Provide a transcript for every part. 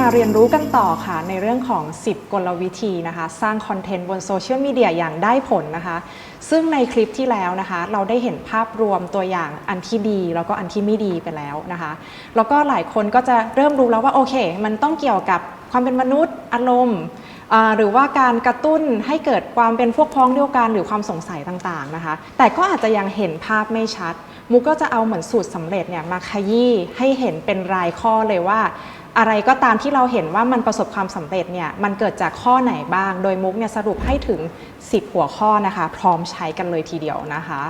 มาเรียนรู้กันต่อค่ะ ในเรื่องของ 10 กลวิธีนะคะ สร้างคอนเทนต์บนโซเชียลมีเดียอย่างได้ผลนะคะ ซึ่งในคลิปที่แล้วนะคะ เราได้เห็นภาพรวมตัวอย่างอันที่ดี แล้วก็อันที่ไม่ดีไปแล้วนะคะ แล้วก็หลายคนก็จะเริ่มรู้แล้วว่าโอเค มันต้องเกี่ยวกับความเป็นมนุษย์อารมณ์หรือว่าการกระตุ้นให้เกิดความเป็นพวกพ้องเดียวกันหรือความสงสัยต่างๆนะคะ แต่ก็อาจจะยังเห็นภาพไม่ชัด มุกก็จะเอาเหมือนสูตรสำเร็จเนี่ยมาขยี้ให้เห็นเป็นรายข้อเลยว่า อะไรก็ตามที่เราเห็นว่ามันประสบความสำเร็จเนี่ยมันเกิดจากข้อไหนบ้าง โดยมุกเนี่ยสรุปให้ถึง 10 หัวข้อนะคะ พร้อมใช้กันเลยทีเดียวนะคะ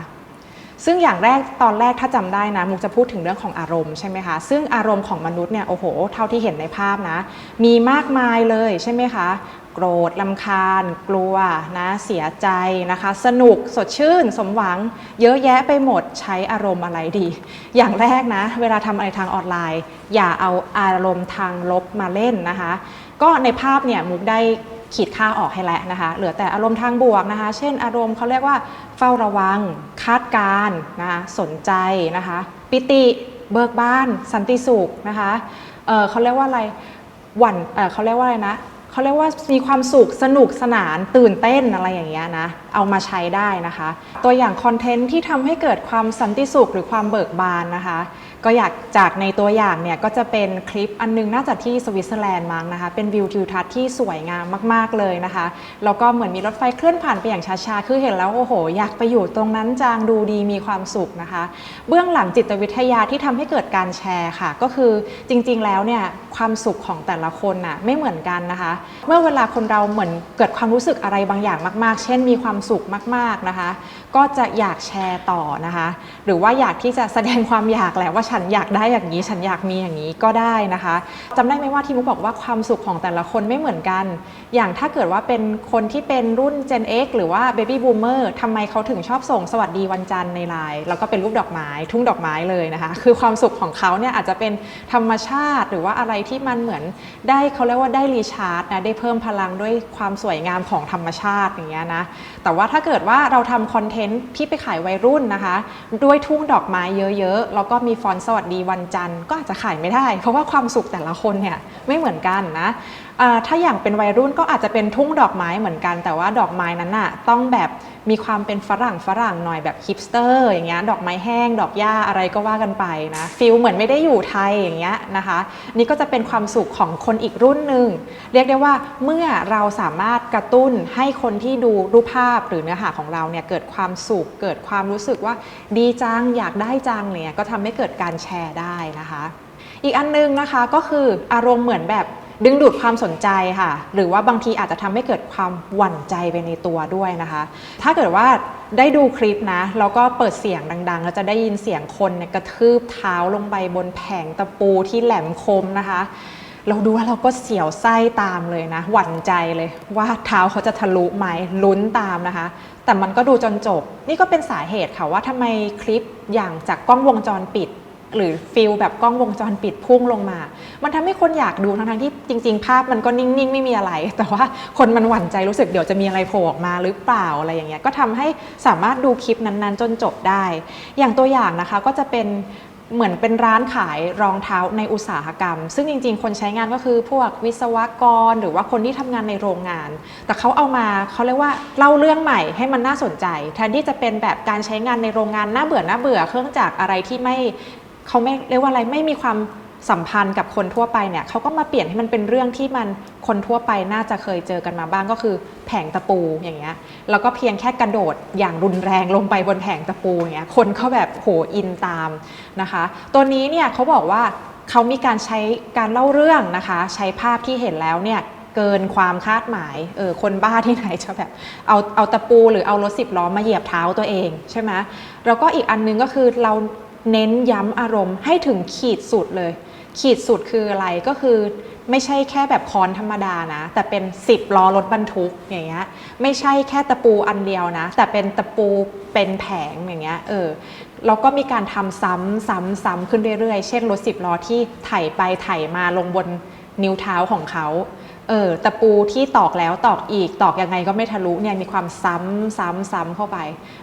ซึ่งอย่างแรกตอนแรกถ้าจำได้นะมุกจะพูดถึงเรื่องของอารมณ์ใช่ไหมคะซึ่งอารมณ์ของมนุษย์เนี่ยโอ้โห เท่าที่เห็นในภาพนะ มีมากมายเลยใช่ไหมคะ โกรธลำคาญ กลัวนะเสียใจนะคะ สนุกสดชื่น สมหวัง เยอะแยะไปหมดใช้อารมณ์อะไรดี อย่างแรกนะ เวลาทำอะไรทางออนไลน์ อย่าเอาอารมณ์ทางลบมาเล่นนะคะ ก็ในภาพเนี่ยมุกได้ขีดค่าออกให้แล้วนะคะ เหลือแต่อารมณ์ทางบวกนะคะ เช่น อารมณ์เขาเรียกว่า เฝ้าระวัง คาดการณ์นะคะสนใจนะคะ ปิติเบิกบาน สันติสุขนะคะเเขาเรียกว่าอะไรหวั่นเเขาเรียกว่าอะไรนะ เขาเรียกว่ามีความสุขสนุกสนานตื่นเต้นอะไรอย่างเงี้ยนะเอามาใช้ได้นะคะ ตัวอย่างคอนเทนต์ที่ทำให้เกิดความสันติสุขหรือความเบิกบานนะคะ ก็อยากจากในตัวอย่างเนี่ยก็จะเป็นคลิปอันนึงน่าจะที่สวิตเซอร์แลนด์มั้งนะคะ เป็นวิวทิวทัศน์ที่สวยงามมาก ๆเลยนะคะแล้วก็เหมือนมีรถไฟเคลื่อนผ่านไปอย่างช้าๆคือเห็นแล้วโอ้โห อยากไปอยู่ตรงนั้นจางดูดีมีความสุขนะคะ เบื้องหลังจิตวิทยาที่ทำให้เกิดการแชร์ค่ะ ก็คือจริงๆแล้วเนี่ยความสุขของแต่ละคนน่ะไม่เหมือนกันนะคะเมื่อเวลาคนเราเหมือนเกิดความรู้สึกอะไรบางอย่างมาก ๆ เช่นมีความสุขมาก ๆนะคะก็จะอยากแชร์ต่อนะคะ หรือว่าอยากที่จะแสดงความอยากแหละว่าฉันอยากได้อย่างนี้ ฉันอยากมีอย่างนี้ก็ได้นะคะจำได้ไหมว่าที่มุกบอกว่าความสุขของแต่ละคนไม่เหมือนกัน อย่างถ้าเกิดว่าเป็นคนที่เป็นรุ่น Gen X หรือว่า Baby Boomer ทำไมเขาถึงชอบส่งสวัสดีวันจันทร์ในไลน์แล้วก็เป็นรูปดอกไม้ทุ่งดอกไม้เลยนะคะ คือความสุขของเขาเนี่ยอาจจะเป็นธรรมชาติหรือว่าอะไรที่มันเหมือนได้เขาเรียกว่าได้รีชาร์จนะได้เพิ่มพลังด้วยความสวยงามของธรรมชาติอย่างเงี้ยนะแต่ว่าถ้าเกิดว่าเราทำคอนเทนต์พี่ไปขายวัยรุ่นนะคะ ด้วยทุ่งดอกไม้เยอะๆ แล้วก็มีฟอนต์สวัสดีวันจันทร์ก็อาจจะขายไม่ได้ เพราะว่าความสุขแต่ละคนเนี่ยไม่เหมือนกันนะ ถ้าอย่างเป็นวัยรุ่นก็อาจจะเป็นทุ่งดอกไม้เหมือนกัน แต่ว่าดอกไม้นั้นน่ะต้องแบบมีความเป็นฝรั่งฝรั่งหน่อยแบบฮิปสเตอร์อย่างเงี้ยดอกไม้แห้ง ดอกหญ้าอะไรก็ว่ากันไปนะฟิลเหมือนไม่ได้อยู่ไทยอย่างเงี้ยนะคะ นี่ก็จะเป็นความสุขของคนอีกรุ่นหนึ่งเรียกได้ว่าเมื่อเราสามารถกระตุ้นให้คนที่ดูรูปภาพหรือเนื้อหาของเราเนี่ยเกิดความสุข เกิดความรู้สึกว่าดีจังอยากได้จังเนี่ยก็ทำให้เกิดการแชร์ได้นะคะ อีกอันนึงนะคะก็คืออารมณ์เหมือนแบบ ดึงดูดความสนใจค่ะ หรือว่าบางทีอาจจะทำให้เกิดความหวั่นใจไปในตัวด้วยนะคะ ถ้าเกิดว่าได้ดูคลิปนะแล้วก็เปิดเสียงดังๆเราจะได้ยินเสียงคนเนี่ยกระทืบเท้าลงไปบนแผงตะปูที่แหลมคมนะคะ เราดูว่าเราก็เสียวไส้ตามเลยนะ หวั่นใจเลยว่าเท้าเขาจะทะลุไหมลุ้นตามนะคะ แต่มันก็ดูจนจบ นี่ก็เป็นสาเหตุค่ะว่าทำไมคลิปอย่างจากกล้องวงจรปิด หรือฟิลแบบกล้องวงจรปิดพุ่งลงมา มันทำให้คนอยากดูทั้งๆที่จริง ๆ ภาพมันก็นิ่ง ๆ ไม่มีอะไร แต่ว่าคนมันหวั่นใจรู้สึกเดี๋ยวจะมีอะไรโผล่ออกมาหรือเปล่าอะไรอย่างเงี้ย ก็ทำให้สามารถดูคลิปนั้นๆ จนจบได้ อย่างตัวอย่างนะคะก็จะเป็นเหมือนเป็นร้านขายรองเท้าในอุตสาหกรรม ซึ่งจริง ๆ คนใช้งานก็คือพวกวิศวกร หรือว่าคนที่ทำงานในโรงงาน แต่เขาเอามาเขาเรียกว่าเล่าเรื่องใหม่ให้มันน่าสนใจ แทนที่จะเป็นแบบการใช้งานในโรงงานน่าเบื่อน่าเบื่อเครื่องจักรอะไรที่ไม่ เขาไม่เรียกว่าอะไรไม่มีความสัมพันธ์กับคนทั่วไปเนี่ยเขาก็มาเปลี่ยนให้มันเป็นเรื่องที่มันคนทั่วไปน่าจะเคยเจอกันมาบ้างก็คือแผงตะปูอย่างเงี้ยแล้วก็เพียงแค่กระโดดอย่างรุนแรงลงไปบนแผงตะปูอย่างเงี้ยคนเขาแบบโหอินตามนะคะ ตัวนี้เนี่ยเขาบอกว่าเขามีการใช้การเล่าเรื่องนะคะ ใช้ภาพที่เห็นแล้วเนี่ยเกินความคาดหมายเออคนบ้าที่ไหนจะแบบเอาเอาตะปูหรือเอารถสิบล้อมาเหยียบเท้าตัวเองใช่ไหมแล้วก็อีกอันนึงก็คือเรา เน้นย้ำอารมณ์ให้ถึงขีดสุดเลย ขีดสุดคืออะไรก็คือไม่ใช่แค่แบบคอนธรรมดานะ แต่เป็น 10ล้อรถบรรทุกอย่างเงี้ยไม่ใช่แค่ตะปูอันเดียวนะ แต่เป็นตะปูเป็นแผงอย่างเงี้ยเออแล้วก็มีการทำซ้ำซ้ำซ้ำขึ้นเรื่อยๆ เช่นรถ10ล้อที่ไถไปไถมาลงบนนิ้วเท้าของเขา เออตะปูที่ตอกแล้วตอกอีกตอกยังไงก็ไม่ทะลุเนี่ยมีความซ้ำซ้ำซ้ำเข้าไป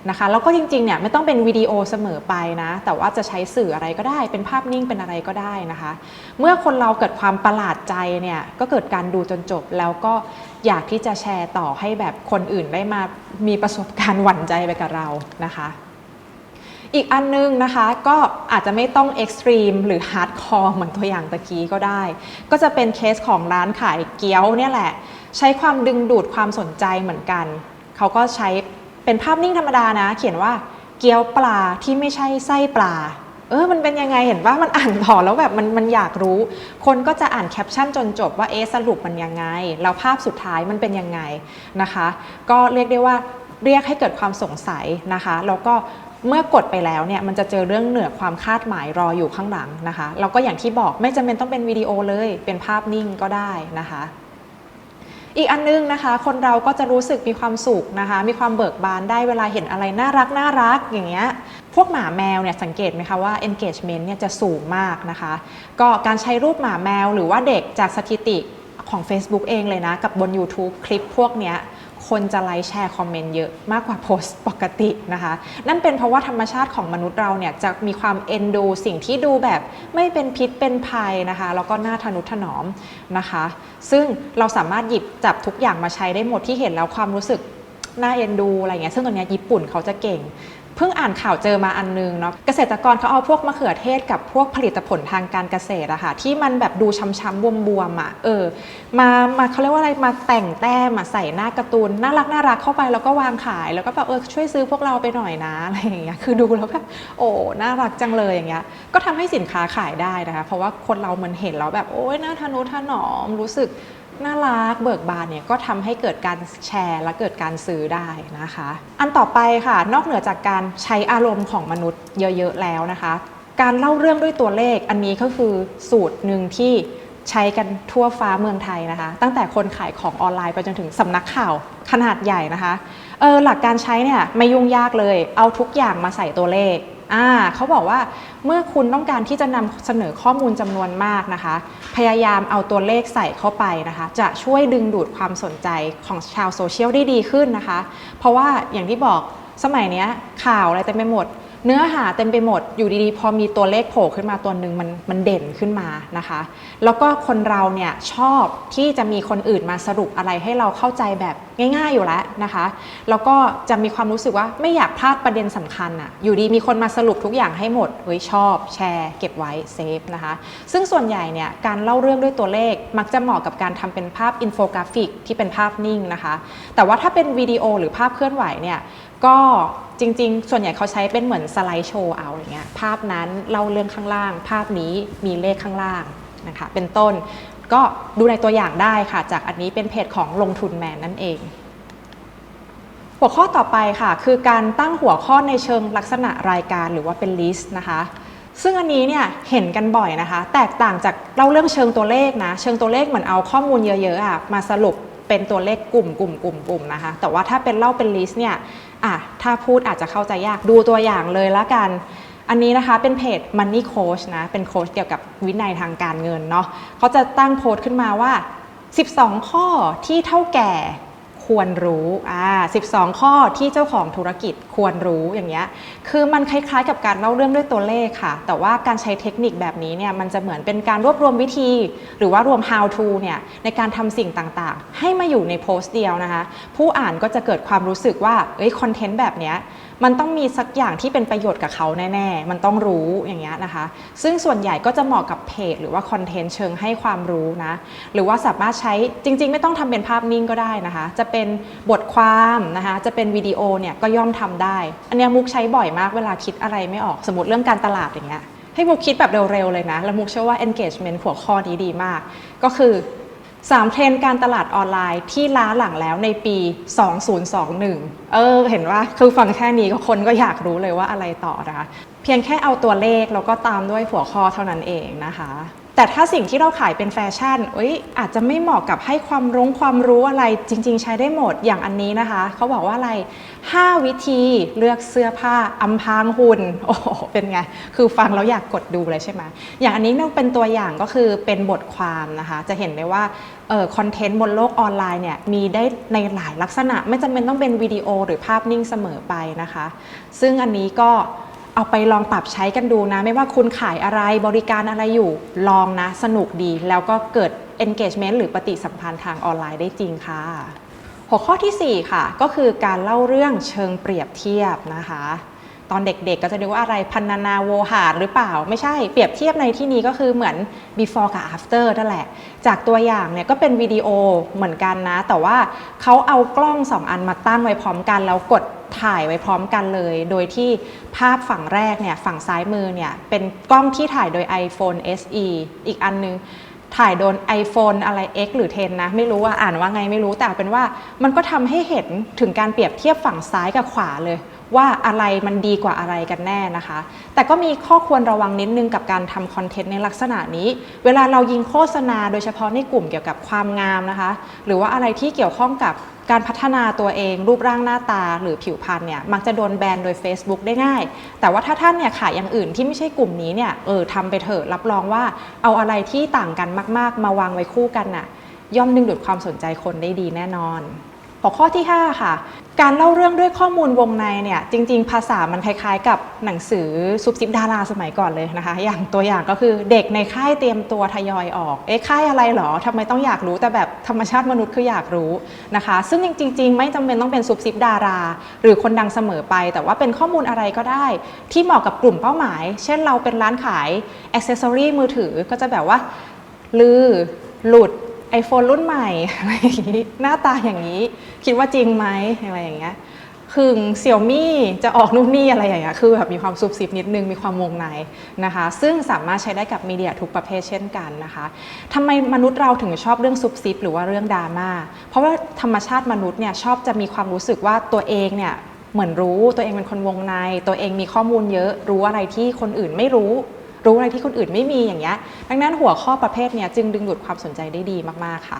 นะคะแล้วก็จริงๆเนี่ยไม่ต้องเป็นวิดีโอเสมอไปนะ แต่ว่าจะใช้สื่ออะไรก็ได้เป็นภาพนิ่งเป็นอะไรก็ได้นะคะ เมื่อคนเราเกิดความประหลาดใจเนี่ยก็เกิดการดูจนจบแล้วก็อยากที่จะแชร์ต่อให้แบบคนอื่นได้มามีประสบการณ์หวั่นใจไปกับเรานะคะ อีกอันนึงนะคะก็อาจจะไม่ต้องเอ็กซ์ตรีมหรือฮาร์ดคอร์เหมือนตัวอย่างตะกี้ก็ได้ ก็จะเป็นเคสของร้านขายเกี๊ยวเนี่ยแหละ ใช้ความดึงดูดความสนใจเหมือนกัน เขาก็ใช้เป็นภาพนิ่งธรรมดานะ เขียนว่าเกี๊ยวปลาที่ไม่ใช่ไส้ปลาเออ มันเป็นยังไงเห็นว่ามันอ่านต่อแล้วแบบมันมันอยากรู้ คนก็จะอ่านแคปชั่นจนจบว่าเอสรุปมันยังไง แล้วภาพสุดท้ายมันเป็นยังไงนะคะ ก็เรียกได้ว่าเรียกให้เกิดความสงสัยนะคะ แล้วก็ เมื่อกดไปแล้วเนี่ยมันจะเจอเรื่องเหนือความคาดหมายรออยู่ข้างหลังนะคะแล้วก็อย่างที่บอกไม่จำเป็นต้องเป็นวิดีโอเลย เป็นภาพนิ่งก็ได้นะคะอีกอันนึงนะคะ คนเราก็จะรู้สึกมีความสุขนะคะ มีความเบิกบานได้เวลาเห็นอะไรน่ารักน่ารักอย่างเงี้ย พวกหมาแมวเนี่ยสังเกตไหมคะว่า engagement เนี่ยจะสูงมากนะคะ ก็การใช้รูปหมาแมวหรือว่าเด็กจากสถิติของ Facebook เองเลยนะ กับบน YouTube คลิปพวกเนี้ย คนจะไลค์แชร์คอมเมนต์เยอะมากกว่าโพสต์ปกตินะคะ นั่นเป็นเพราะว่าธรรมชาติของมนุษย์เราเนี่ยจะมีความเอ็นดูสิ่งที่ดูแบบไม่เป็นพิษเป็นภัยนะคะแล้วก็น่าทนุถนอมนะคะ ซึ่งเราสามารถหยิบจับทุกอย่างมาใช้ได้หมดที่เห็นแล้วความรู้สึกน่าเอ็นดูอะไรเงี้ยซึ่งตรงนี้ญี่ปุ่นเขาจะเก่ง เพิ่งอ่านข่าวเจอมาอันนึงเนาะเกษตรกรเขาเอาพวกมะเขือเทศกับพวกผลิตผลทางการเกษตรอะค่ะที่มันแบบดูช้ำๆบวมๆอะเออมามาเขาเรียกว่าอะไรมาแต่งแต้มอะใส่หน้าการ์ตูนน่ารักน่ารักเข้าไปแล้วก็วางขาย แล้วก็แบบเออช่วยซื้อพวกเราไปหน่อยนะอะไรอย่างเงี้ยคือดูแล้วแบบโอ้น่ารักจังเลยอย่างเงี้ยก็ทำให้สินค้าขายได้นะคะ เพราะว่าคนเรามันเห็นแล้วแบบโอ้ยน่าทะนุถนอมรู้สึก น่ารักเบิกบานเนี่ยก็ทำให้เกิดการแชร์และเกิดการซื้อได้นะคะ อันต่อไปค่ะ นอกเหนือจากการใช้อารมณ์ของมนุษย์เยอะ ๆ แล้วนะคะ การเล่าเรื่องด้วยตัวเลขอันนี้ก็คือสูตรหนึ่งที่ใช้กันทั่วฟ้าเมืองไทยนะคะ ตั้งแต่คนขายของออนไลน์ไปจนถึงสำนักข่าวขนาดใหญ่นะคะเออหลักการใช้เนี่ยไม่ยุ่งยากเลย เอาทุกอย่างมาใส่ตัวเลข อ่าเขาบอกว่าเมื่อคุณต้องการที่จะนำเสนอข้อมูลจำนวนมากนะคะ พยายามเอาตัวเลขใส่เข้าไปนะคะ จะช่วยดึงดูดความสนใจของชาวโซเชียลได้ดีขึ้นนะคะ เพราะว่าอย่างที่บอกสมัยนี้ข่าวอะไรเต็มไปหมด เนื้อหาเต็มไปหมดอยู่ดีๆ พอมีตัวเลขโผล่ขึ้นมาตัวหนึ่งมันมันเด่นขึ้นมานะคะ แล้วก็คนเราเนี่ยชอบที่จะมีคนอื่นมาสรุปอะไรให้เราเข้าใจแบบง่าย ๆอยู่แล้วนะคะแล้วก็จะมีความรู้สึกว่าไม่อยากพลาดประเด็นสำคัญอะอยู่ดีมีคนมาสรุปทุกอย่างให้หมดเฮ้ยชอบ แชร์เก็บไว้เซฟนะคะ ซึ่งส่วนใหญ่เนี่ยการเล่าเรื่องด้วยตัวเลขมักจะเหมาะกับการทำเป็นภาพอินโฟกราฟิกที่เป็นภาพนิ่งนะคะ แต่ว่าถ้าเป็นวิดีโอหรือภาพเคลื่อนไหวเนี่ยก็จริง ๆ ส่วนใหญ่เขาใช้เป็นเหมือนสไลด์โชว์เอาอย่างเงี้ยภาพนั้นเล่าเรื่องข้างล่าง ภาพนี้มีเลขข้างล่างนะคะเป็นต้น ก็ดูในตัวอย่างได้ค่ะ จากอันนี้เป็นเพจของลงทุนแมนนั่นเอง หัวข้อต่อไปค่ะ คือการตั้งหัวข้อในเชิงลักษณะรายการหรือว่าเป็นลิสต์นะคะซึ่งอันนี้เนี่ยเห็นกันบ่อยนะคะ แตกต่างจากเล่าเรื่องเชิงตัวเลขนะ เชิงตัวเลขเหมือนเอาข้อมูลเยอะๆอะมาสรุป เป็นตัวเลขกลุ่มกลุ่มกลุ่มกลุ่มนะคะ แต่ว่าถ้าเป็นเล่าเป็นลิสต์เนี่ยอะถ้าพูดอาจจะเข้าใจยากดูตัวอย่างเลยละกัน อันนี้นะคะเป็นเพจ Money Coach นะ เป็นโค้ชเกี่ยวกับวินัยทางการเงินเนาะเขาจะตั้งโพสต์ขึ้นมาว่า 12 ข้อที่เท่าแก่ ควรรู้อ่า12 ข้อที่เจ้าของธุรกิจควรรู้อย่างเงี้ย คือมันคล้ายๆกับการเล่าเรื่องด้วยตัวเลขค่ะ แต่ว่าการใช้เทคนิคแบบนี้เนี่ยมันจะเหมือนเป็นการรวบรวมวิธี หรือว่ารวม how to เนี่ยในการทำสิ่งต่างๆ ให้มาอยู่ในโพสต์เดียวนะคะ ผู้อ่านก็จะเกิดความรู้สึกว่าเอ้ยคอนเทนต์แบบเนี้ยมันต้องมีสักอย่างที่เป็นประโยชน์กับเขาแน่ๆ มันต้องรู้อย่างเงี้ยนะคะ ซึ่งส่วนใหญ่ก็จะเหมาะกับเพจ หรือว่าคอนเทนต์เชิงให้ความรู้นะ หรือว่าสามารถใช้จริง ๆ ไม่ต้องทำเป็นภาพนิ่งก็ได้นะคะ จะเป็นบทความนะคะ จะเป็นวิดีโอเนี่ยก็ย่อมทำได้ อันเนี้ยมุกใช้บ่อยมากเวลาคิดอะไรไม่ออกสมมติเรื่องการตลาดอย่างเงี้ยให้มุกคิดแบบเร็วๆเลยนะ แล้วมุกเชื่อว่า engagement หัวข้อนี้ดีมาก ก็คือ 3 เทรนด์การตลาดออนไลน์ที่ล้าหลังแล้วในปี 2021 เออ เห็นว่าคือฟังแค่นี้ก็คนก็อยากรู้เลยว่าอะไรต่อนะคะ เพียงแค่เอาตัวเลขแล้วก็ตามด้วยหัวข้อเท่านั้นเองนะคะ แต่ถ้าสิ่งที่เราขายเป็นแฟชั่นเอ้ยอาจจะไม่เหมาะกับให้ความรู้ความรู้อะไรจริง ๆ ใช้ได้หมดอย่างอันนี้นะคะ เขาบอกว่าอะไร 5 วิธีเลือกเสื้อผ้าอำพรางหุ่นโอ้โหเป็นไง คือฟังแล้วอยากกดดูเลยใช่ไหมอย่างอันนี้เนี่ยเป็นตัวอย่างก็คือเป็นบทความนะคะ จะเห็นได้ว่าเอ่อคอนเทนต์บนโลกออนไลน์เนี่ยมีได้ในหลายลักษณะ ไม่จำเป็นต้องเป็นวิดีโอหรือภาพนิ่งเสมอไปนะคะ ซึ่งอันนี้ก็ เอาไปลองปรับใช้กันดูนะ ไม่ว่าคุณขายอะไรบริการอะไรอยู่ ลองนะ สนุกดี แล้วก็เกิด engagement หรือปฏิสัมพันธ์ทางออนไลน์ได้จริงค่ะ หัวข้อทีสี่4 ค่ะ ก็คือการเล่าเรื่องเชิงเปรียบเทียบนะคะ ตอนเด็กๆ ก็จะดูว่าอะไรพันนานาโวหารหรือเปล่า ไม่ใช่เปรียบเทียบในที่นี้ก็คือเหมือน before กับ after นั่นแหละ จากตัวอย่างเนี่ยก็เป็นวิดีโอเหมือนกันนะ แต่ว่าเขาเอากล้องสองอันมาตั้งไว้พร้อมกันแล้วกดถ่ายไว้พร้อมกันเลย โดยที่ภาพฝั่งแรกเนี่ยฝั่งซ้ายมือเนี่ยเป็นกล้องที่ถ่ายโดย iPhone SE อีกอันนึงถ่ายโดน iPhone อะไร X หรือ 10 นะ ไม่รู้ว่าอ่านว่าไงไม่รู้แต่เอาเป็นว่ามันก็ทำให้เห็นถึงการเปรียบเทียบฝั่งซ้ายกับขวาเลย ว่าอะไรมันดีกว่าอะไรกันแน่นะคะ แต่ก็มีข้อควรระวังนิดนึงกับการทำคอนเทนต์ในลักษณะนี้ เวลาเรายิงโฆษณาโดยเฉพาะในกลุ่มเกี่ยวกับความงามนะคะ หรือว่าอะไรที่เกี่ยวข้องกับ การพัฒนาตัวเองรูปร่างหน้าตาหรือผิวพรรณเนี่ยมักจะโดนแบนโดย Facebook ได้ง่าย แต่ว่าถ้าท่านเนี่ยขายอย่างอื่นที่ไม่ใช่กลุ่มนี้เนี่ยเออทำไปเถอะรับรองว่าเอาอะไรที่ต่างกันมาก ๆ มาวางไว้คู่กันน่ะย่อมดึงดูดความสนใจคนได้ดีแน่นอน หัวข้อที่ 5 ค่ะ การเล่าเรื่องด้วยข้อมูลวงในเนี่ยจริง ๆ ภาษามันคล้ายๆ กับหนังสือซุปซิปดาราสมัยก่อนเลยนะคะ อย่างตัวอย่างก็คือเด็กในค่ายเตรียมตัวทยอยออก เอ๊ะค่ายอะไรหรอทำไมต้องอยากรู้แต่แบบธรรมชาติมนุษย์คืออยากรู้นะคะ ซึ่งจริง ๆ ไม่จำเป็นต้องเป็นซุปซิปดารา หรือคนดังเสมอไป แต่ว่าเป็นข้อมูลอะไรก็ได้ ที่เหมาะกับกลุ่มเป้าหมาย เช่นเราเป็นร้านขายอ c เซสซอรีมือถือก็จะแบบว่าลือหลุด iPhone รุ่นใหม่อะไรอย่างนี้หน้าตาอย่างนี้ คิดว่าจริงไหมอะไรอย่างเงี้ยหึงเสี่ยวมี่จะออกนู่นนี่อะไรอย่างเงี้ยคือแบบมีความซุบซิบนิดนึงมีความวงในนะคะ ซึ่งสามารถใช้ได้กับมีเดียทุกประเภทเช่นกันนะคะทำไมมนุษย์เราถึงชอบเรื่องซุบซิบหรือว่าเรื่องดราม่าเพราะว่าธรรมชาติมนุษย์เนี่ยชอบจะมีความรู้สึกว่าตัวเองเนี่ยเหมือนรู้ตัวเองเป็นคนวงใน ตัวเองมีข้อมูลเยอะรู้อะไรที่คนอื่นไม่รู้ รู้อะไรที่คนอื่นไม่มีอย่างเงี้ยดังนั้นหัวข้อประเภทเนี้ยจึงดึงดูดความสนใจได้ดีมากๆค่ะ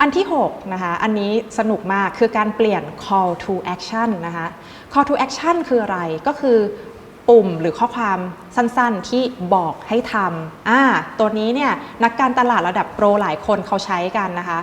อันที่6นะคะอันนี้สนุกมากคือการเปลี่ยน call to action นะคะ call to action คืออะไรก็คือปุ่มหรือข้อความสั้นๆที่บอกให้ทำอ่าตัวนี้เนี่ยนักการตลาดระดับโปรหลายคนเขาใช้กันนะคะ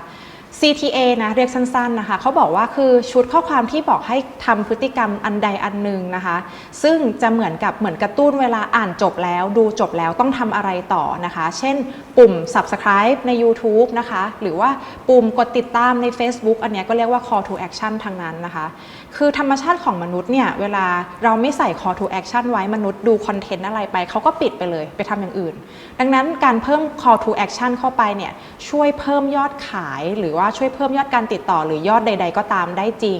CTA นะเรียกสั้นๆนะคะเขาบอกว่าคือชุดข้อความที่บอกให้ทำพฤติกรรมอันใดอันหนึ่งนะคะ ซึ่งจะเหมือนกับเหมือนกระตุ้นเวลาอ่านจบแล้ว ดูจบแล้วต้องทำอะไรต่อนะคะ เช่น ปุ่ม subscribe ใน YouTube นะคะ หรือว่าปุ่มกดติดตามใน Facebook อันนี้ก็เรียกว่า call to action ทางนั้นนะคะ คือธรรมชาติของมนุษย์เนี่ย เวลาเราไม่ใส่ call to action ไว้มนุษย์ดูคอนเทนต์อะไรไปเขาก็ปิดไปเลยไปทำอย่างอื่น ดังนั้นการเพิ่ม call to action เข้าไปเนี่ยช่วยเพิ่มยอดขายหรือว่าช่วยเพิ่มยอดการติดต่อหรือยอดใด ๆ ก็ตามได้จริง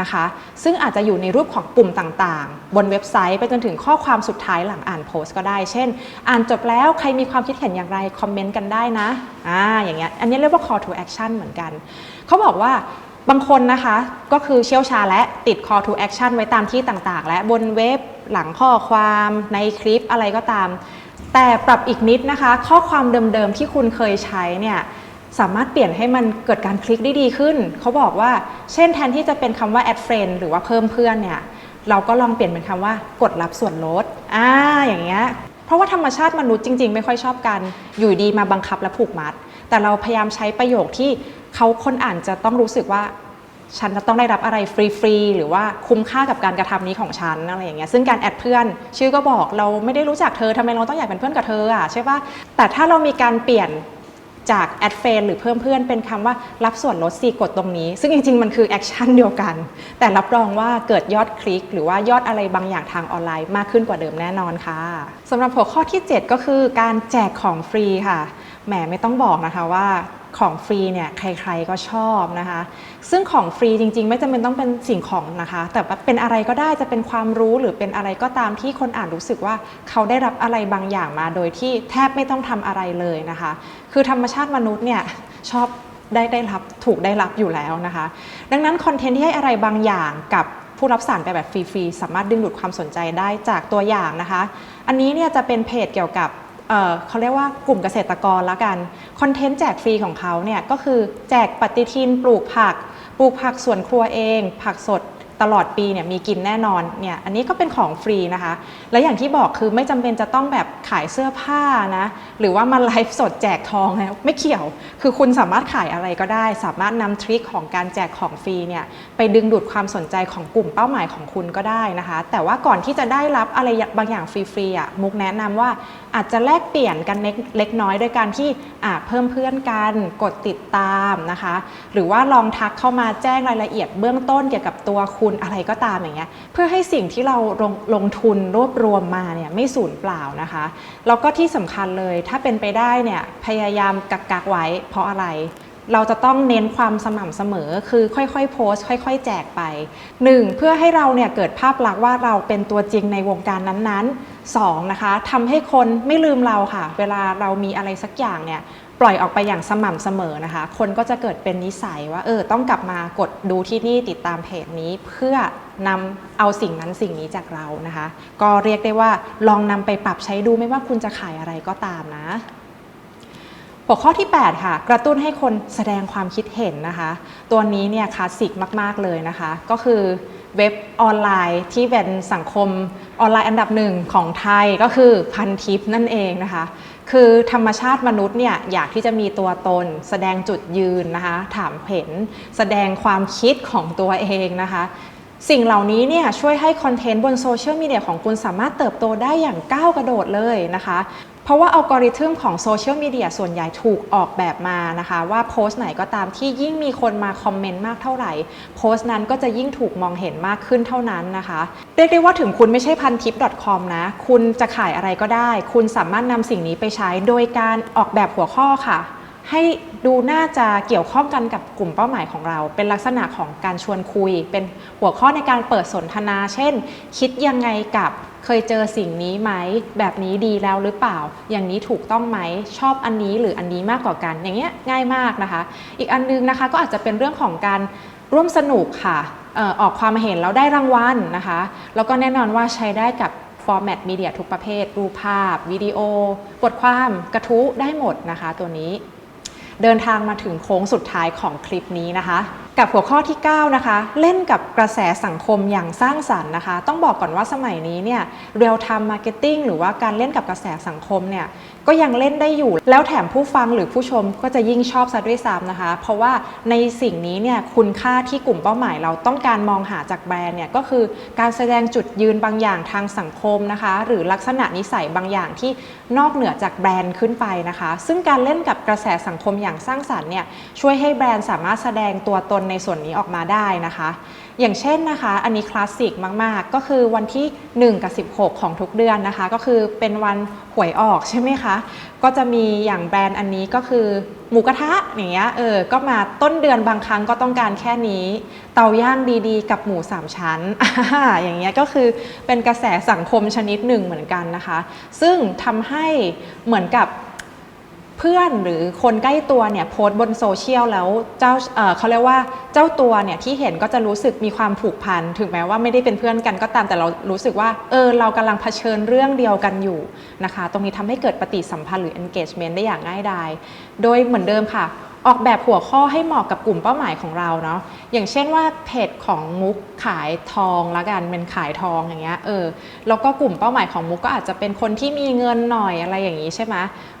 นะคะ ซึ่งอาจจะอยู่ในรูปของปุ่มต่างๆ บนเว็บไซต์ไปจนถึงข้อความสุดท้ายหลังอ่านโพสต์ก็ได้ เช่น อ่านจบแล้วใครมีความคิดเห็นอย่างไรคอมเมนต์กันได้นะอ่าอย่างเงี้ยอันนี้เรียกว่า call to action เหมือนกัน เขาบอกว่าบางคนนะคะก็คือเชี่ยวชาญและติด call to action ไว้ตามที่ต่างๆ และบนเว็บหลังข้อความในคลิปอะไรก็ตาม แต่ปรับอีกนิดนะคะ ข้อความเดิมๆที่คุณเคยใช้เนี่ย สามารถเปลี่ยนให้มันเกิดการคลิกได้ดีขึ้น เขาบอกว่า เช่นแทนที่จะเป็นคำว่า add friend หรือว่าเพิ่มเพื่อนเนี่ยเราก็ลองเปลี่ยนเป็นคำว่ากดรับส่วนลดอ่าอย่างเงี้ยเพราะว่าธรรมชาติมนุษย์จริง ๆ ไม่ค่อยชอบกันอยู่ดีมาบังคับและผูกมัด แต่เราพยายามใช้ประโยคที่เขาคนอ่านจะต้องรู้สึกว่าฉันจะต้องได้รับอะไรฟรีๆ หรือว่าคุ้มค่ากับการกระทำนี้ของฉันอะไรอย่างเงี้ยซึ่งการแอดเพื่อน ชื่อก็บอกเราไม่ได้รู้จักเธอทำไมเราต้องอยากเป็นเพื่อนกับเธออะใช่ปะแต่ถ้าเรามีการเปลี่ยน จากแอดเฟนหรือเพิ่มเพื่อนเป็นคำว่ารับส่วนลดสีกดตรงนี้ ซึ่งจริง ๆ มันคือแอคชั่นเดียวกัน แต่รับรองว่าเกิดยอดคลิก หรือว่ายอดอะไรบางอย่างทางออนไลน์มากขึ้นกว่าเดิมแน่นอนค่ะสำหรับหัวข้อที่ 7 ก็คือการแจกของฟรีค่ะแหมไม่ต้องบอกนะคะว่า ของฟรีเนี่ยใครๆก็ชอบนะคะ ซึ่งของฟรีจริง ๆ ไม่จำเป็นต้องเป็นสิ่งของนะคะ แต่ว่าเป็นอะไรก็ได้จะเป็นความรู้หรือเป็นอะไรก็ตามที่คนอ่านรู้สึกว่าเขาได้รับอะไรบางอย่างมาโดยที่แทบไม่ต้องทำอะไรเลยนะคะ คือธรรมชาติมนุษย์เนี่ยชอบได้ได้รับถูกได้รับอยู่แล้วนะคะ ดังนั้นคอนเทนต์ที่ให้อะไรบางอย่างกับผู้รับสารไปแบบฟรีๆสามารถดึงดูดความสนใจได้จากตัวอย่างนะคะ อันนี้เนี่ยจะเป็นเพจเกี่ยวกับ เเขาเรียกว่ากลุ่มเกษตรกรละกันคอนเทนต์แจกฟรีของเขาเนี่ยก็คือแจกปฏิทินปลูกผัก ปลูกผักสวนครัวเอง ผักสดตลอดปีเนี่ยมีกินแน่นอนเนี่ยอันนี้ก็เป็นของฟรีนะคะ และอย่างที่บอกคือไม่จำเป็นจะต้องแบบขายเสื้อผ้านะหรือว่ามาไลฟ์สดแจกทองนะไม่เกี่ยว คือคุณสามารถขายอะไรก็ได้ สามารถนำทริคของการแจกของฟรีเนี่ยไปดึงดูดความสนใจของกลุ่มเป้าหมายของคุณก็ได้นะคะ แต่ว่าก่อนที่จะได้รับอะไรบางอย่างฟรีๆอะมุกแนะนำว่า อาจจะแลกเปลี่ยนกันเล็กน้อยโดยการที่เพิ่มเพื่อนกันกดติดตามนะคะ หรือว่าลองทักเข้ามาแจ้งรายละเอียดเบื้องต้นเกี่ยวกับตัวคุณอะไรก็ตามอย่างเงี้ยเพื่อให้สิ่งที่เราลงลงทุนรวบรวมมาเนี่ยไม่สูญเปล่านะคะแล้วก็ที่สำคัญเลยถ้าเป็นไปได้เนี่ยพยายามกักกักไว้เพราะอะไร เราจะต้องเน้นความสม่ำเสมอคือค่อยๆ โพสต์ค่อย ๆ แจกไป 1. เพื่อให้เราเนี่ยเกิดภาพลักษณ์ว่าเราเป็นตัวจริงในวงการนั้นๆ 2. นะคะทำให้คนไม่ลืมเราค่ะ เวลาเรามีอะไรสักอย่างเนี่ยปล่อยออกไปอย่างสม่ำเสมอนะคะ คนก็จะเกิดเป็นนิสัยว่าเออต้องกลับมากดดูที่นี่ติดตามเพจนี้ เพื่อนำเอาสิ่งนั้นสิ่งนี้จากเรานะคะ ก็เรียกได้ว่าลองนำไปปรับใช้ดูไม่ว่าคุณจะขายอะไรก็ตามนะ หัวข้อที่ 8 ค่ะ กระตุ้นให้คนแสดงความคิดเห็นนะคะ ตัวนี้เนี่ยคลาสสิกมาก ๆ เลยนะคะ ก็คือเว็บออนไลน์ที่เป็นสังคมออนไลน์อันดับหนึ่งของไทยก็คือพันทิปนั่นเองนะคะ คือธรรมชาติมนุษย์เนี่ยอยากที่จะมีตัวตน แสดงจุดยืนนะคะ ถามเห็น แสดงความคิดของตัวเองนะคะสิ่งเหล่านี้เนี่ยช่วยให้คอนเทนต์บนโซเชียลมีเดียของคุณสามารถเติบโตได้อย่างก้าวกระโดดเลยนะคะ เพราะว่าอัลกอริทึมของโซเชียลมีเดียส่วนใหญ่ถูกออกแบบมานะคะ ว่าโพสต์ไหนก็ตามที่ยิ่งมีคนมาคอมเมนต์มากเท่าไหร่ โพสต์นั้นก็จะยิ่งถูกมองเห็นมากขึ้นเท่านั้นนะคะ เรียกได้ว่าถึงคุณไม่ใช่พันทิป .com นะ คุณจะขายอะไรก็ได้ คุณสามารถนำสิ่งนี้ไปใช้โดยการออกแบบหัวข้อค่ะให้ดูน่าจะเกี่ยวข้องกันกับกลุ่มเป้าหมายของเรา เป็นลักษณะของการชวนคุย เป็นหัวข้อในการเปิดสนทนา เช่น คิดยังไงกับ เคยเจอสิ่งนี้ไหม แบบนี้ดีแล้วหรือเปล่า อย่างนี้ถูกต้องไหม ชอบอันนี้หรืออันนี้มากกว่ากัน อย่างเงี้ยง่ายมากนะคะ อีกอันนึงนะคะก็อาจจะเป็นเรื่องของการร่วมสนุกค่ะเอ่อออกความเห็นแล้วได้รางวัลนะคะ แล้วก็แน่นอนว่าใช้ได้กับฟอร์แมตมีเดียทุกประเภท รูปภาพ วิดีโอ บทความ กระทู้ได้หมดนะคะตัวนี้ เดินทางมาถึงโค้งสุดท้ายของคลิปนี้นะคะ กับหัวข้อที่ 9 นะคะ เล่นกับกระแสสังคมอย่างสร้างสรรค์นะคะ ต้องบอกก่อนว่าสมัยนี้เนี่ยเรียลไทม์มาร์เก็ตติ้งหรือว่าการเล่นกับกระแสสังคมเนี่ย ก็ยังเล่นได้อยู่ แล้วแถมผู้ฟังหรือผู้ชมก็จะยิ่งชอบซะด้วยซ้ำนะคะ เพราะว่าในสิ่งนี้เนี่ยคุณค่าที่กลุ่มเป้าหมายเราต้องการมองหาจากแบรนด์เนี่ยก็คือการแสดงจุดยืนบางอย่างทางสังคมนะคะ หรือลักษณะนิสัยบางอย่างที่นอกเหนือจากแบรนด์ขึ้นไปนะคะ ซึ่งการเล่นกับกระแสสังคมอย่างสร้างสรรค์เนี่ยช่วยให้แบรนด์สามารถแสดงตัวตนในส่วนนี้ออกมาได้นะคะ อย่างเช่นนะคะ อันนี้คลาสสิกมาก ๆ ก็คือวันที่ 1 กับ 16 ของทุกเดือนนะคะ ก็คือเป็นวันหวยออกใช่ไหมคะ ก็จะมีอย่างแบรนด์อันนี้ก็คือหมูกระทะอย่างเงี้ยเออ ก็มาต้นเดือนบางครั้งก็ต้องการแค่นี้ เตาย่างดีๆ กับหมูสามชั้น อย่างเงี้ยก็คือเป็นกระแสสังคมชนิดหนึ่งเหมือนกันนะคะ ซึ่งทำให้เหมือนกับ เพื่อนหรือคนใกล้ตัวเนี่ยโพสต์บนโซเชียลแล้วเจ้าเเขาเรียกว่าเจ้าตัวเนี่ยที่เห็นก็จะรู้สึกมีความผูกพันถึงแม้ว่าไม่ได้เป็นเพื่อนกันก็ตามแต่เรารู้สึกว่าเออเรากำลังเผชิญเรื่องเดียวกันอยู่นะคะ ตรงนี้ทำให้เกิดปฏิสัมพันธ์หรือ engagement ได้อย่างง่ายดาย โดยเหมือนเดิมค่ะ ออกแบบหัวข้อให้เหมาะกับกลุ่มเป้าหมายของเราเนาะอย่างเช่นว่าเพจของมุกขายทองละกันเป็นขายทองอย่างเงี้ยเออแล้วก็กลุ่มเป้าหมายของมุกก็อาจจะเป็นคนที่มีเงินหน่อยอะไรอย่างนี้ใช่ไหม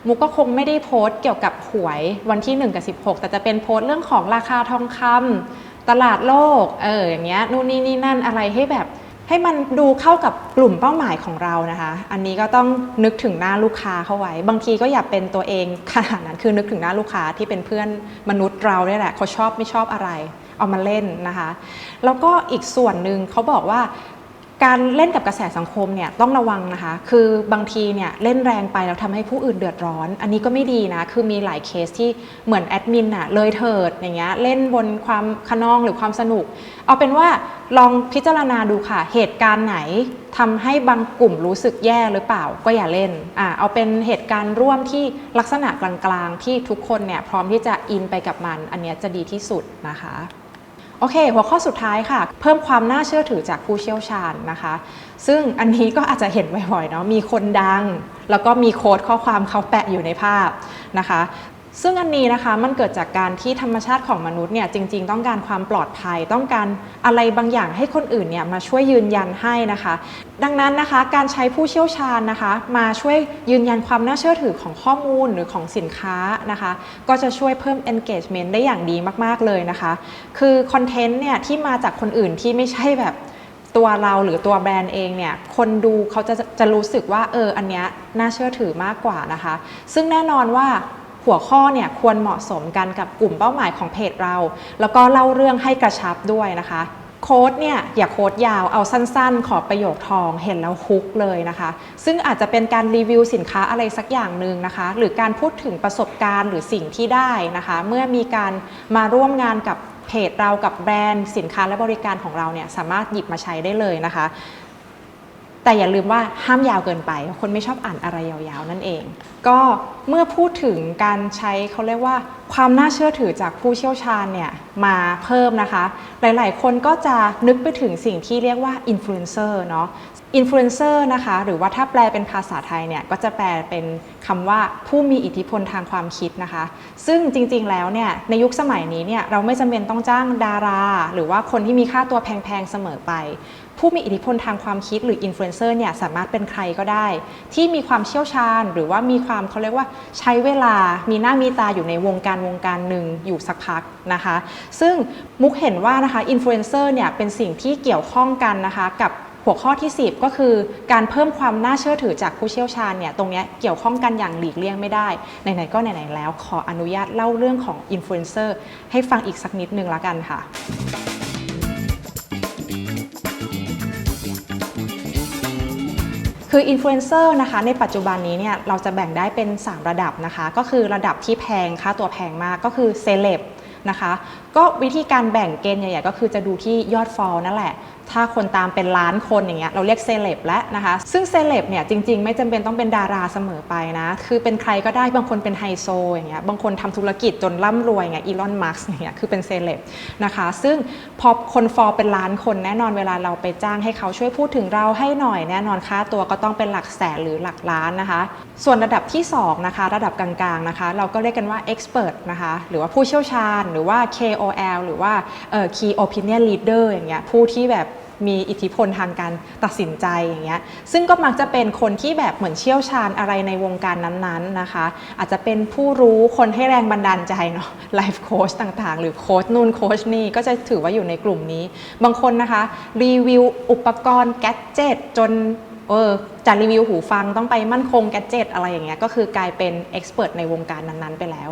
มุกก็คงไม่ได้โพสต์เกี่ยวกับหวยวันที่ 1 กับ 16 แต่จะเป็นโพสต์เรื่องของราคาทองคำตลาดโลกเอออย่างเงี้ยนู่นนี่นี่นั่นอะไรให้แบบ ให้มันดูเข้ากับกลุ่มเป้าหมายของเรานะคะ อันนี้ก็ต้องนึกถึงหน้าลูกค้าเข้าไว้ บางทีก็อย่าเป็นตัวเองขนาดนั้นคือนึกถึงหน้าลูกค้าที่เป็นเพื่อนมนุษย์เราเนี่ยแหละเขาชอบไม่ชอบอะไร เอามาเล่นนะคะ แล้วก็อีกส่วนหนึ่งเขาบอกว่า การเล่นกับกระแสสังคมเนี่ยต้องระวังนะคะ คือบางทีเนี่ยเล่นแรงไปแล้วทำให้ผู้อื่นเดือดร้อน อันนี้ก็ไม่ดีนะ คือมีหลายเคสที่เหมือนแอดมินอะเลยเถิดอย่างเงี้ยเล่นบนความขนองหรือความสนุก เอาเป็นว่าลองพิจารณาดูค่ะ เหตุการณ์ไหนทำให้บางกลุ่มรู้สึกแย่หรือเปล่าก็อย่าเล่นอ่าเอาเป็นเหตุการณ์ร่วมที่ลักษณะกลางๆ ที่ทุกคนเนี่ยพร้อมที่จะอินไปกับมัน อันเนี้ยจะดีที่สุดนะคะ โอเค หัวข้อสุดท้ายค่ะ เพิ่มความน่าเชื่อถือจากผู้เชี่ยวชาญนะคะ ซึ่งอันนี้ก็อาจจะเห็นบ่อยๆเนาะมีคนดัง แล้วก็มีโค้ดข้อความเขาแปะอยู่ในภาพนะคะ ซึ่งอันนี้นะคะมันเกิดจากการที่ธรรมชาติของมนุษย์เนี่ยจริง ๆ ต้องการความปลอดภัย ต้องการอะไรบางอย่างให้คนอื่นเนี่ยมาช่วยยืนยันให้นะคะ ดังนั้นนะคะการใช้ผู้เชี่ยวชาญนะคะ มาช่วยยืนยันความน่าเชื่อถือของข้อมูลหรือของสินค้านะคะ ก็จะช่วยเพิ่ม engagement ได้อย่างดีมากๆเลยนะคะ คือคอนเทนต์เนี่ยที่มาจากคนอื่นที่ไม่ใช่แบบตัวเราหรือตัวแบรนด์เองเนี่ยคนดูเขาจะจะรู้สึกว่าเอออันเนี้ยน่าเชื่อถือมากกว่านะคะ ซึ่งแน่นอนว่า หัวข้อเนี่ยควรเหมาะสมกันกับกลุ่มเป้าหมายของเพจเรา แล้วก็เล่าเรื่องให้กระชับด้วยนะคะโค้ดเนี่ยอย่าโค้ดยาวเอาสั้นๆ ขอประโยคทองเห็นแล้วฮุกเลยนะคะ ซึ่งอาจจะเป็นการรีวิวสินค้าอะไรสักอย่างหนึ่งนะคะ หรือการพูดถึงประสบการณ์หรือสิ่งที่ได้นะคะ เมื่อมีการมาร่วมงานกับเพจเรากับแบรนด์สินค้าและบริการของเราเนี่ยสามารถหยิบมาใช้ได้เลยนะคะ แต่อย่าลืมว่าห้ามยาวเกินไป คนไม่ชอบอ่านอะไรยาวๆนั่นเอง ก็เมื่อพูดถึงการใช้เขาเรียกว่า ความน่าเชื่อถือจากผู้เชี่ยวชาญเนี่ยมาเพิ่มนะคะ หลายๆ คนก็จะนึกไปถึงสิ่งที่เรียกว่าอินฟลูเอนเซอร์เนาะอินฟลูเอนเซอร์นะคะ หรือว่าถ้าแปลเป็นภาษาไทยเนี่ยก็จะแปลเป็นคำว่าผู้มีอิทธิพลทางความคิดนะคะ ซึ่งจริงๆแล้วเนี่ยในยุคสมัยนี้เนี่ยเราไม่จำเป็นต้องจ้างดารา หรือว่าคนที่มีค่าตัวแพงๆเสมอไป ผู้มีอิทธิพลทางความคิดหรืออินฟลูเอนเซอร์เนี่ยสามารถเป็นใครก็ได้ ที่มีความเชี่ยวชาญ หรือว่ามีความเขาเรียกว่าใช้เวลามีหน้ามีตาอยู่ในวงการวงการหนึ่งอยู่สักพักนะคะ ซึ่งมุกเห็นว่านะคะอินฟลูเอนเซอร์เนี่ยเป็นสิ่งที่เกี่ยวข้องกันนะคะกับหัวข้อที่ 10 ก็คือการเพิ่มความน่าเชื่อถือจากผู้เชี่ยวชาญเนี่ยตรงนี้เกี่ยวข้องกันอย่างหลีกเลี่ยงไม่ได้ ไหน ๆ ก็ไหน ๆ แล้วขออนุญาตเล่าเรื่องของอินฟลูเอนเซอร์ให้ฟังอีกสักนิดนึงละกันค่ะ คืออินฟลูเอนเซอร์นะคะในปัจจุบันนี้เนี่ยเราจะแบ่งได้เป็น 3 ระดับนะคะ ก็คือระดับที่แพงค่าตัวแพงมากก็คือเซเลบนะคะก็วิธีการแบ่งเกณฑ์ใหญ่ๆก็คือจะดูที่ยอดฟอลนั่นแหละ ถ้าคนตามเป็นล้านคนอย่างเงี้ยเราเรียกเซเลบแล้วนะคะ ซึ่งเซเลบเนี่ยจริง ๆ ไม่จำเป็นต้องเป็นดาราเสมอไปนะ คือเป็นใครก็ได้บางคนเป็นไฮโซอย่างเงี้ยบางคนทำธุรกิจจนร่ำรวยอย่างเงี้ยอีลอนมัสก์อย่างเงี้ยคือเป็นเซเลบนะคะ ซึ่งพอคนฟอลเป็นล้านคนแน่นอนเวลาเราไปจ้างให้เขาช่วยพูดถึงเราให้หน่อยแน่นอนค่าตัวก็ต้องเป็นหลักแสนหรือหลักล้านนะคะ ส่วนระดับที่2นะคะระดับกลางๆนะคะเราก็เรียกกันว่า expert นะคะหรือว่าผู้เชี่ยวชาญหรือว่า KOL หรือว่าเอ่อ Key Opinion Leader อย่างเงี้ยผู้ที่แบบ มีอิทธิพลทางการตัดสินใจอย่างเงี้ยซึ่งก็มักจะเป็นคนที่แบบเหมือนเชี่ยวชาญอะไรในวงการนั้นๆนะคะ อาจจะเป็นผู้รู้คนให้แรงบันดาลใจเนาะไลฟ์โค้ชต่างๆ หรือโค้ชนู่นโค้ชนี่ก็จะถือว่าอยู่ในกลุ่มนี้ บางคนนะคะ รีวิวอุปกรณ์แกจเจตจน เออจากรีวิวหูฟังต้องไปมั่นคงแกจิตอะไรอย่างเงี้ยก็คือกลายเป็นเอ็กซ์เพรสในวงการนั้นๆไปแล้ว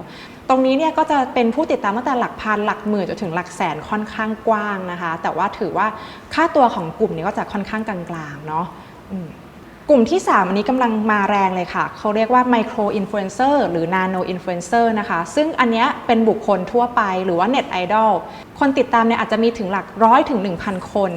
ตรงนี้เนี่ยก็จะเป็นผู้ติดตามตั้งแต่หลักพันหลักหมื่นจนถึงหลักแสนค่อนข้างกว้างนะคะ แต่ว่าถือว่าค่าตัวของกลุ่มนี้ก็จะค่อนข้างกลางๆเนาะกลุ่มที่ 3 อันนี้กำลังมาแรงเลยค่ะ เขาเรียกว่าไมโครอินฟลูเอนเซอร์หรือนาโนอินฟลูเอนเซอร์นะคะ ซึ่งอันนี้เป็นบุคคลทั่วไปหรือว่าเน็ตไอดอลคนติดตามเนี่ยอาจจะมีถึงหลักร้อยถึง 1,000 คน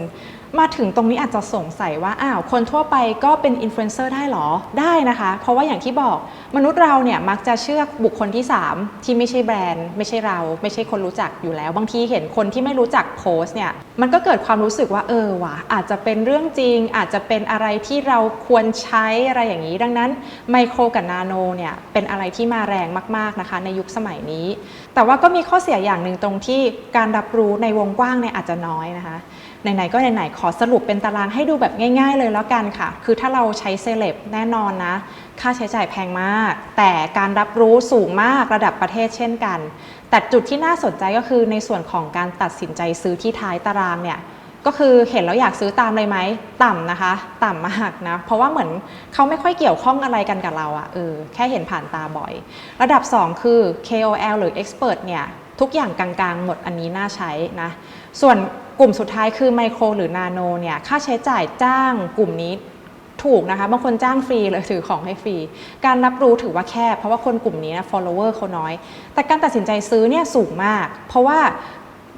มาถึงตรงนี้อาจจะสงสัยว่าอ้าวคนทั่วไปก็เป็นอินฟลูเอนเซอร์ได้หรอได้นะคะ เพราะว่าอย่างที่บอกมนุษย์เราเนี่ยมักจะเชื่อบุคคลที่ 3 ที่ไม่ใช่แบรนด์ ไม่ใช่เรา ไม่ใช่คนรู้จักอยู่แล้ว บางทีเห็นคนที่ไม่รู้จักโพสต์เนี่ยมันก็เกิดความรู้สึกว่าเออว่ะอาจจะเป็นเรื่องจริง อาจจะเป็นอะไรที่เราควรใช้อะไรอย่างนี้ ดังนั้นไมโครกับนาโนเนี่ยเป็นอะไรที่มาแรงมากๆนะคะ ในยุคสมัยนี้ แต่ว่าก็มีข้อเสียอย่างหนึ่งตรงที่การรับรู้ในวงกว้างเนี่ยอาจจะน้อยนะคะ ไหนๆก็ไหนๆขอสรุปเป็นตารางให้ดูแบบง่าย ๆ เลยแล้วกันค่ะ คือถ้าเราใช้เซเลบแน่นอนนะ ค่าใช้จ่ายแพงมาก แต่การรับรู้สูงมากระดับประเทศเช่นกัน แต่จุดที่น่าสนใจก็คือในส่วนของการตัดสินใจซื้อที่ท้ายตารางเนี่ยก็คือเห็นแล้วอยากซื้อตามเลยไหมต่ำนะคะ ต่ำมากนะ เพราะว่าเหมือนเขาไม่ค่อยเกี่ยวข้องอะไรกันกับเราอะเออแค่เห็นผ่านตาบ่อย ระดับ 2 คือ KOL หรือ Expert เนี่ย ทุกอย่างกลางๆ หมดอันนี้น่าใช้นะ ส่วน กลุ่มสุดท้ายคือไมโครหรือนาโนเนี่ยค่าใช้จ่ายจ้างกลุ่มนี้ถูกนะคะบางคนจ้างฟรีเลยถือของให้ฟรี การรับรู้ถือว่าแคบเพราะว่าคนกลุ่มนี้นะ follower เขาน้อย แต่การตัดสินใจซื้อเนี่ยสูงมาก เพราะว่า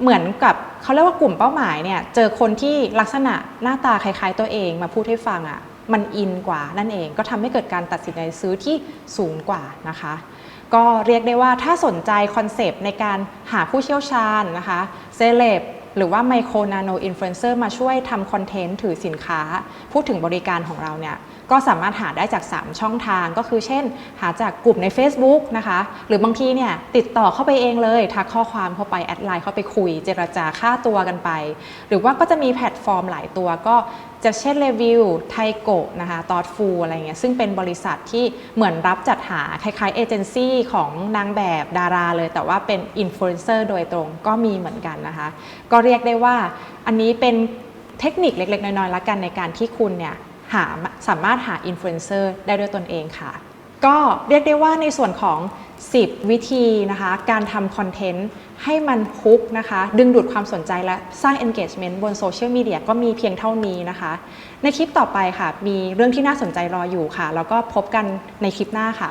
เหมือนกับเขาเรียกว่ากลุ่มเป้าหมายเนี่ยเจอคนที่ลักษณะหน้าตาคล้ายๆตัวเองมาพูดให้ฟังอะ่ะมันอินกว่านั่นเองก็ทำให้เกิดการตัดสินใจซื้อที่สูงกว่านะคะ ก็เรียกได้ว่าถ้าสนใจคอนเซปต์ในการหาผู้เชี่ยวชาญนะคะเซเลบ หรือว่าไมโครนาโนอินฟลูเอนเซอร์มาช่วยทำคอนเทนต์ถือสินค้า พูดถึงบริการของเราเนี่ย ก็สามารถหาได้จาก 3 ช่องทางก็คือเช่น หาจากกลุ่มใน Facebook นะคะ หรือบางทีเนี่ยติดต่อเข้าไปเองเลยทักข้อความเข้าไปแอดไลน์เข้าไปคุย เจรจาค่าตัวกันไป หรือว่าก็จะมีแพลตฟอร์มหลายตัวก็จะเช่นรีวิวไทโกะนะคะตอดฟูอะไรเงี้ยซึ่งเป็นบริษัทที่เหมือนรับจัดหาคล้ายๆเอเจนซี่ของนางแบบดาราเลย แต่ว่าเป็นอินฟลูเอนเซอร์โดยตรงก็มีเหมือนกันนะคะ ก็เรียกได้ว่าอันนี้เป็นเทคนิคเล็กๆ น้อยๆละกันในการที่คุณเนี่ย หาสามารถหาอินฟลูเอนเซอร์ได้ด้วยตนเองค่ะ ก็เรียกได้ว่าในส่วนของ 10 วิธีนะคะ การทำคอนเทนต์ให้มันฮุกนะคะ ดึงดูดความสนใจและสร้าง engagement บนโซเชียลมีเดียก็มีเพียงเท่านี้นะคะ ในคลิปต่อไปค่ะ มีเรื่องที่น่าสนใจรออยู่ค่ะ แล้วก็พบกันในคลิปหน้าค่ะ